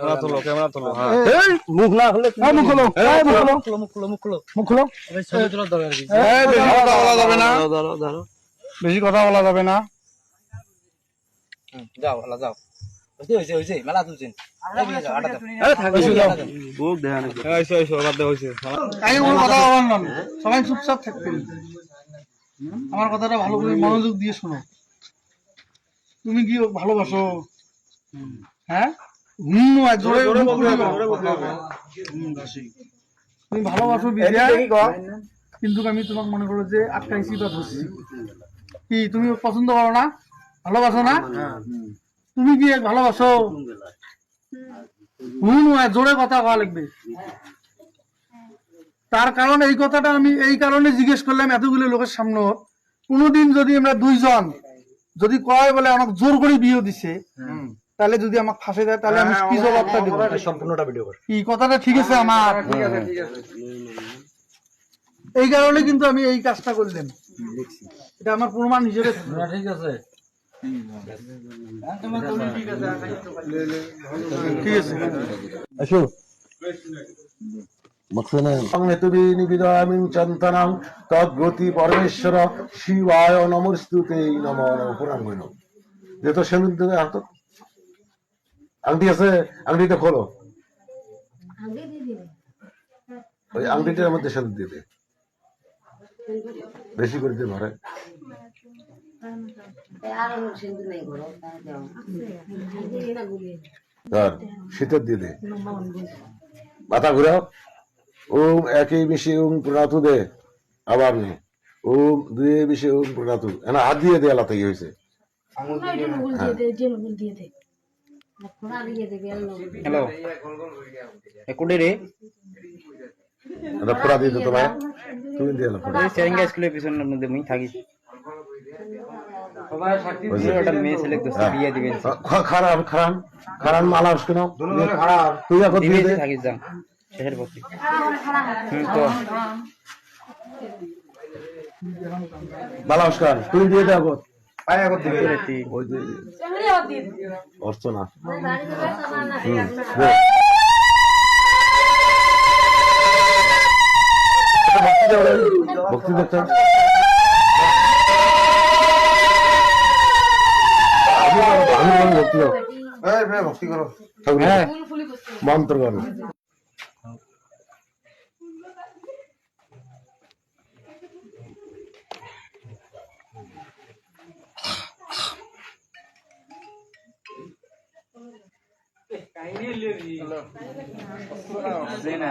Camera তোলো camera তোলো হ্যাঁ। এই, মুখ না হলে কি- মুখ খোলো এই, মুখ খোলো। মুখ খুলো মুখ খুলো। মুখ খোলো। ছবি তোলার দরকার কি এই, বেশি কথা বলা যাবে না। ধরো ধরো ধরো বেশি কথা বলা যাবে না। যাও হালা যাও। হইছে হইছে হইছে মেলা তুলছেন এই নিয়ে যাও আটা দাও। আরে থাক এসো যাও। বুক দেখা নাকি? এসো এসো বাদ দে হইছে। আগে কোনো কথা বলার নন সবাই চুপচাপ থাকবেন আমার কথাটা ভালো করে মনোযোগ দিয়ে শোনো। তুমি কি ভালোবাসো? হ্যাঁ? হুম জোরে জোরে বলতে হবে, বলো। জোরে তুমি ভালোবাসো বিদ্যা। কিন্তু আমি তোমাকে মনে করো যে আটকাইছি বা ধরছি। কি তুমি পছন্দ করো না? ভালোবাসো না? তুমি কি ভালোবাসো? হুম জোরে কথা কওয়া লাগবে। তার কারণ এই কথাটা আমি এই কারণে জিজ্ঞেস করলাম এতগুলো লোকের সামনে। কোনোদিন যদি আমরা দুইজন যদি কয় বলে আমাকে জোর করে বিয়ে দিছে তাহলে যদি আমাকে ফাঁসে দেয় তাহলে আমি কি জবাবটা দিব সম্পূর্ণটা ভিডিও কর। কি কথাটা ঠিক আছে আমার। ঠিক আছে ঠিক আছে। এই কারণে কিন্তু আমি এই কাজটা করলাম এটা আমার প্রমাণ হিসেবে। ঠিক আছে। ঠিক আছে। আসো সংহেতুবি নিবিদামিং চন্তনাং তদ্গতি পরমেশ্বর শিবায় নমস্তুতে নম পুরাঙ্গন যে তো সেন্দুর হাত আংটি আছে? আংটিটা খোলো। ওই আংটিটার মধ্যে সেন্দুর দিয়ে দে। বেশি করে দিয়ে ভরে ধর শীতের দিয়ে দে। মাথা ঘুরাও। ওম একই মিশে ওম প্রণাতু দে। আবার নে। ওম দুয়ে মিশে ওম প্রণাতু। এনা হাত দিয়ে দেয়া লাতাই হয়েছে হ্যালো কোডে রে? দিয়ে দিত ভাই তুমি দিয়ে এই সেরিঙ্গা স্কুলের পিছনের মধ্যে মুই থাকি। খারাপ খারাপ। খারাপ মালা আসকে না তুই এখন দিয়ে দে। দিবেন থাকিস যান শেষের পক্ষে। হুম তো মালা আসকান তুই দিয়ে দে এখন তুই ওই যে অর্চনা। ভক্তি দেখতে আমি ভক্তি করো। হ্যাঁ। মন্ত্র করো জেনা